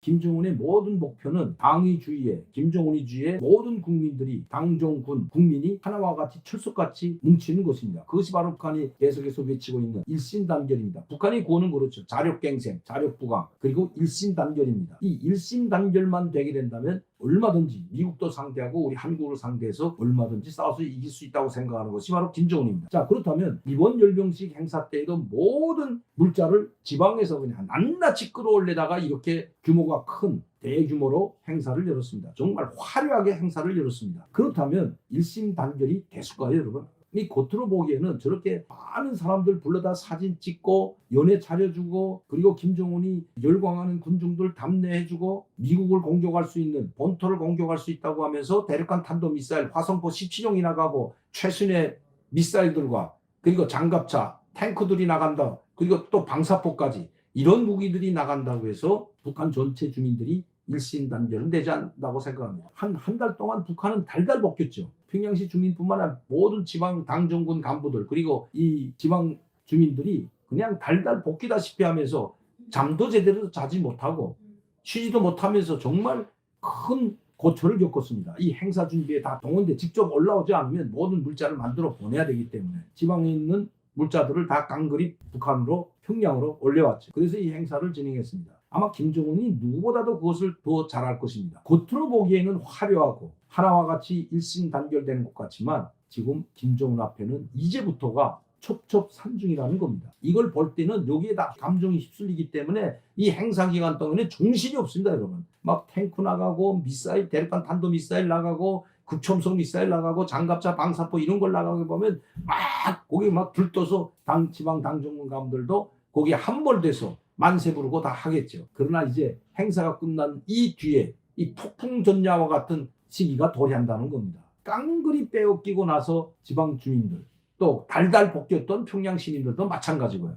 김정은의 모든 목표는 당위주의에 김정은이주의에 모든 국민들이 당정군 국민이 하나와 같이 철석같이 뭉치는 것입니다. 그것이 바로 북한이 계속해서 외치고 있는 일심단결입니다. 북한이 구호는 그렇죠. 자력갱생, 자력부강 그리고 일심단결입니다. 이 일심단결만 되게 된다면 얼마든지 미국도 상대하고 우리 한국을 상대해서 얼마든지 싸워서 이길 수 있다고 생각하는 것이 바로 김정은입니다. 자 그렇다면 이번 열병식 행사 때에도 모든 물자를 지방에서 그냥 낱낱이 끌어올리다가 이렇게 규모가 큰 대규모로 행사를 열었습니다. 정말 화려하게 행사를 열었습니다. 그렇다면 일심 단결이 됐을까요, 여러분? 이 겉으로 보기에는 저렇게 많은 사람들 불러다 사진 찍고 연애 차려주고 그리고 김정은이 열광하는 군중들 답례해주고 미국을 공격할 수 있는 본토를 공격할 수 있다고 하면서 대륙간 탄도 미사일 화성포 17형이 나가고 최신의 미사일들과 그리고 장갑차 탱크들이 나간다. 그리고 또 방사포까지 이런 무기들이 나간다고 해서 북한 전체 주민들이 일신 단결은 되지 않는다고 생각합니다. 한 한 달 동안 북한은 달달 벗겼죠. 평양시 주민뿐만 아니라 모든 지방 당 정군 간부들 그리고 이 지방 주민들이 그냥 달달 볶이다시피 하면서 잠도 제대로 자지 못하고 쉬지도 못하면서 정말 큰 고초를 겪었습니다. 이 행사 준비에 다 동원돼 직접 올라오지 않으면 모든 물자를 만들어 보내야 되기 때문에 지방에 있는 물자들을 다 깡그리 북한으로 평양으로 올려왔죠. 그래서 이 행사를 진행했습니다. 아마 김정은이 누구보다도 그것을 더 잘할 것입니다. 겉으로 보기에는 화려하고 하나와 같이 일심 단결되는 것 같지만 지금 김정은 앞에는 이제부터가 첩첩산중이라는 겁니다. 이걸 볼 때는 여기에 다 감정이 휩쓸리기 때문에 이 행사 기간 동안에 정신이 없습니다, 여러분. 막 탱크 나가고 미사일, 대륙간 탄도 미사일 나가고 극초음속 미사일 나가고 장갑차 방사포 이런 걸 나가게 보면 막 거기 막 들떠서 당 지방 당정군 감들도 거기에 함몰돼서 만세 부르고 다 하겠죠. 그러나 이제 행사가 끝난 이 뒤에 이 폭풍 전야와 같은 시기가 도래한다는 겁니다. 깡그리 빼앗기고 나서 지방 주민들 또 달달 볶였던 평양 시민들도 마찬가지고요.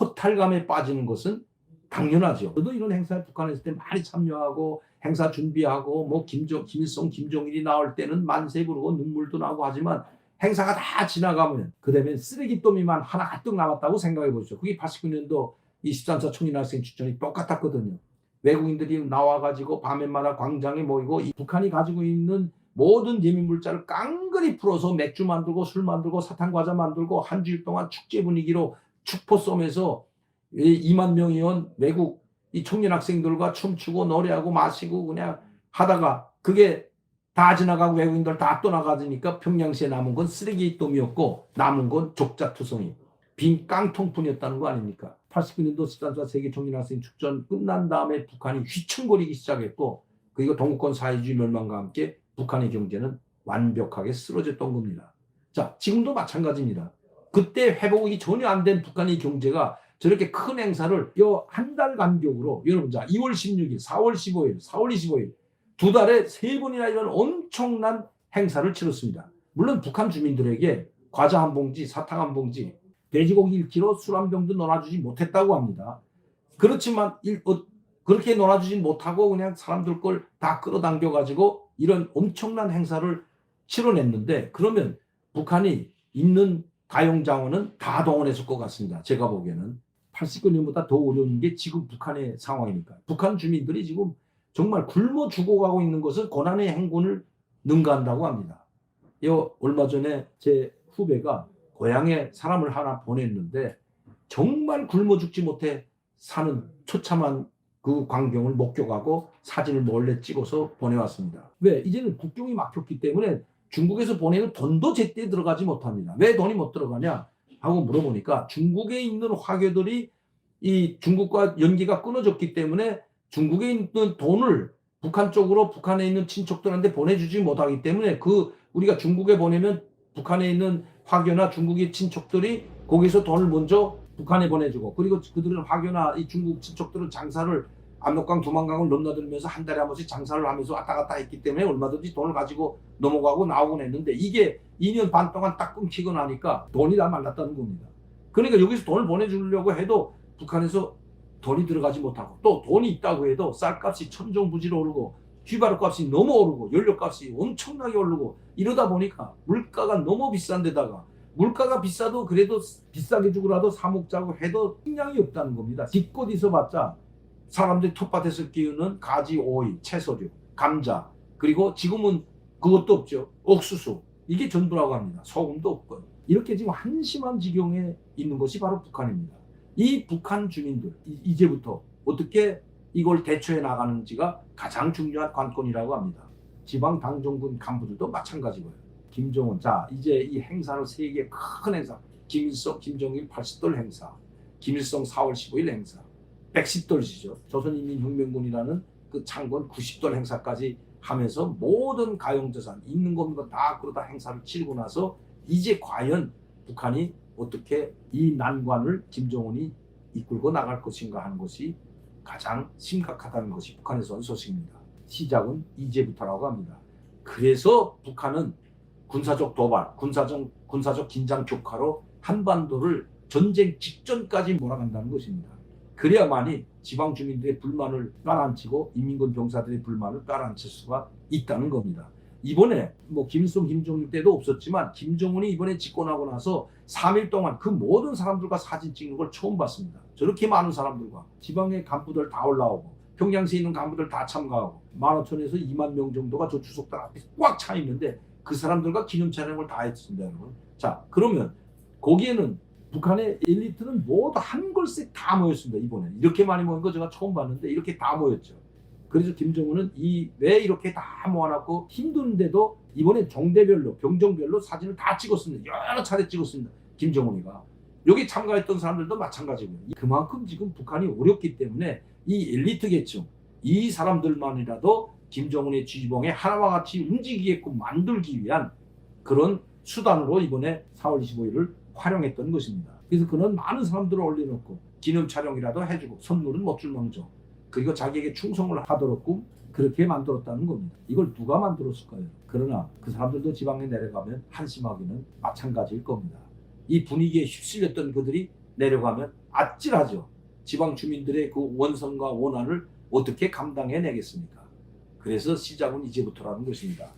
호탈감에 빠지는 것은 당연하죠. 저도 이런 행사에 북한에 있을 때 많이 참여하고 행사 준비하고 뭐 김정 김일성 김정일이 나올 때는 만세 부르고 눈물도 나고 하지만 행사가 다 지나가면 그다음에 쓰레기더미만 하나 가득 남았다고 생각해 보시죠. 그게 89년도 이 13차 청년학생 추천이 똑같았거든요. 외국인들이 나와가지고 밤에마다 광장에 모이고 이 북한이 가지고 있는 모든 예민물자를 깡그리 풀어서 맥주 만들고 술 만들고 사탕 과자 만들고 한 주일 동안 축제 분위기로 축포 쏘면서 2만 명이 온 외국 이 청년 학생들과 춤추고 노래하고 마시고 그냥 하다가 그게 다 지나가고 외국인들 다 떠나가니까 평양시에 남은 건 쓰레기 돔이었고 남은 건 족자투성이 빈 깡통뿐이었다는 거 아닙니까? 89년도 13차 세계 청년학생 축전 끝난 다음에 북한이 휘청거리기 시작했고 그리고 동구권 사회주의 멸망과 함께 북한의 경제는 완벽하게 쓰러졌던 겁니다. 자, 지금도 마찬가지입니다. 그때 회복이 전혀 안 된 북한의 경제가 저렇게 큰 행사를 요 한 달 간격으로 여러분 자 2월 16일, 4월 15일, 4월 25일 두 달에 세 번이나 이런 엄청난 행사를 치렀습니다. 물론 북한 주민들에게 과자 한 봉지, 사탕 한 봉지, 돼지고기 1kg, 술 한 병도 놀아주지 못했다고 합니다. 그렇지만 일, 어, 그렇게 놀아주진 못하고 그냥 사람들 걸 다 끌어당겨 가지고 이런 엄청난 행사를 치러냈는데 그러면 북한이 있는 다용 자원은 다 동원했을 것 같습니다. 제가 보기에는 89년보다 더 어려운 게 지금 북한의 상황이니까. 북한 주민들이 지금 정말 굶어 죽어가고 있는 것을 고난의 행군을 능가한다고 합니다. 요 얼마 전에 제 후배가 고향에 사람을 하나 보냈는데 정말 굶어 죽지 못해 사는 처참한 그 광경을 목격하고 사진을 몰래 찍어서 보내왔습니다. 왜? 이제는 국경이 막혔기 때문에 중국에서 보내는 돈도 제때 들어가지 못합니다. 왜 돈이 못 들어가냐? 하고 물어보니까 중국에 있는 화교들이 이 중국과 연기가 끊어졌기 때문에 중국에 있는 돈을 북한 쪽으로 북한에 있는 친척들한테 보내주지 못하기 때문에 그 우리가 중국에 보내면 북한에 있는 화교나 중국의 친척들이 거기서 돈을 먼저 북한에 보내주고 그리고 그들은 화교나 이 중국 친척들은 장사를 압록강 두만강을 넘나들면서 한 달에 한 번씩 장사를 하면서 왔다 갔다 했기 때문에 얼마든지 돈을 가지고 넘어가고 나오곤 했는데 이게 2년 반 동안 딱 끊기고 나니까 돈이 다 말랐다는 겁니다. 그러니까 여기서 돈을 보내주려고 해도 북한에서 돈이 들어가지 못하고 또 돈이 있다고 해도 쌀값이 천정부지로 오르고 휘바로 값이 너무 오르고 연료 값이 엄청나게 오르고 이러다 보니까 물가가 너무 비싼 데다가 물가가 비싸도 그래도 비싸게 주고라도 사 먹자고 해도 식량이 없다는 겁니다. 집곳 있어봤자 사람들이 텃밭에서 키우는 가지, 오이, 채소류, 감자, 그리고 지금은 그것도 없죠. 옥수수. 이게 전부라고 합니다. 소금도 없고요. 이렇게 지금 한심한 지경에 있는 것이 바로 북한입니다. 이 북한 주민들, 이- 이제부터 어떻게 이걸 대처해 나가는지가 가장 중요한 관건이라고 합니다. 지방 당정군 간부들도 마찬가지고요. 김정은, 자, 이제 이 행사를 세계 큰 행사, 김일성, 김정일 80돌 행사, 김일성 4월 15일 행사, 110돌이죠. 조선인민혁명군이라는 그 창건 90돌 행사까지 하면서 모든 가용재산 있는 거다 그러다 행사를 치르고 나서 이제 과연 북한이 어떻게 이 난관을 김정은이 이끌고 나갈 것인가 하는 것이 가장 심각하다는 것이 북한에서 온 소식입니다. 시작은 이제부터라고 합니다. 그래서 북한은 군사적 도발, 군사적 군사적 긴장 격화로 한반도를 전쟁 직전까지 몰아간다는 것입니다. 그래야만이 지방 주민들의 불만을 깔아앉히고 인민군 병사들의 불만을 깔아앉힐 수가 있다는 겁니다. 이번에 뭐 김일성, 김정일 때도 없었지만 김정은이 이번에 집권하고 나서 3일 동안 그 모든 사람들과 사진 찍는 걸 처음 봤습니다. 저렇게 많은 사람들과 지방의 간부들 다 올라오고 평양시에 있는 간부들 다 참가하고 만오천에서 2만 명 정도가 저 주석들 앞에 꽉 차 있는데 그 사람들과 기념 촬영을 다 했습니다, 여러분. 자, 그러면 거기에는 북한의 엘리트는 모두 한 걸씩 다 모였습니다, 이번에. 이렇게 많이 모인 거 제가 처음 봤는데 이렇게 다 모였죠. 그래서 김정은은 이 왜 이렇게 다 모아놨고 힘든데도 이번에 종대별로 병정별로 사진을 다 찍었습니다. 여러 차례 찍었습니다. 김정은이가 여기 참가했던 사람들도 마찬가지고요. 그만큼 지금 북한이 어렵기 때문에 이 엘리트 계층 이 사람들만이라도 김정은의 지지봉에 하나와 같이 움직이게끔 만들기 위한 그런 수단으로 이번에 4월 25일을 활용했던 것입니다. 그래서 그는 많은 사람들을 올려놓고 기념 촬영이라도 해주고 선물은 못 줄 망정 그리고 자기에게 충성을 하도록끔 그렇게 만들었다는 겁니다. 이걸 누가 만들었을까요? 그러나 그 사람들도 지방에 내려가면 한심하기는 마찬가지일 겁니다. 이 분위기에 휩쓸렸던 그들이 내려가면 아찔하죠. 지방 주민들의 그 원성과 원한을 어떻게 감당해 내겠습니까? 그래서 시작은 이제부터라는 것입니다.